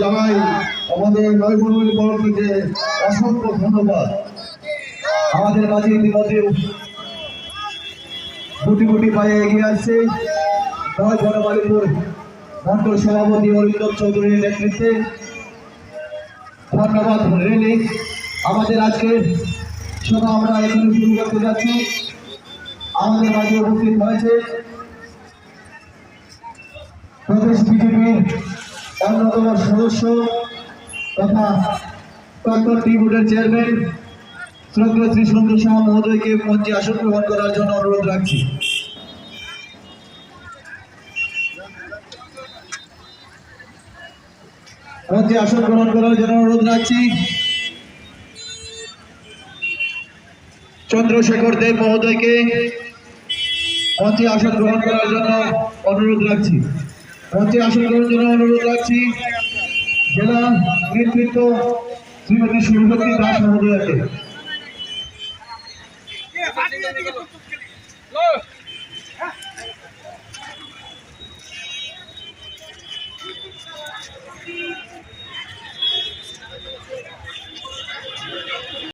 জানাই আমাদের তরফ থেকে অসংখ্য ধন্যবাদ। আমাদের মাঝে ইতিমধ্যে গুটি গুটি পায়ে এগিয়ে আসছে। নয় বনমালীপুর মন্ডল সভাপতি অরিন্দম চৌধুরীর নেতৃত্বে। ধন্যবাদ আমাদের আজকে সভা আমরা এখানে শুরু করতে যাচ্ছি। আমাদের মাঝে উপস্থিত হয়েছে প্রদেশ বিজেপির অন্যতম সদস্য তথা প্রাক্তন টি বোর্ডের চেয়ারম্যান শ্রদ্ধা শ্রী সন্তোষ শাহ মহোদয়কে মঞ্চে আসন গ্রহণ করার জন্য অনুরোধ রাখছি। মঞ্চে আসন গ্রহণ করার জন্য অনুরোধ রাখছি। চন্দ্রশেখর দেব মহোদয়কে মঞ্চে আসন গ্রহণ করার জন্য অনুরোধ রাখছি। মঞ্চে আসন গ্রহণের জন্য অনুরোধ রাখছি জেলা নেতৃত্ব শ্রীমতী সুরভতী দাস মহোদয়কে!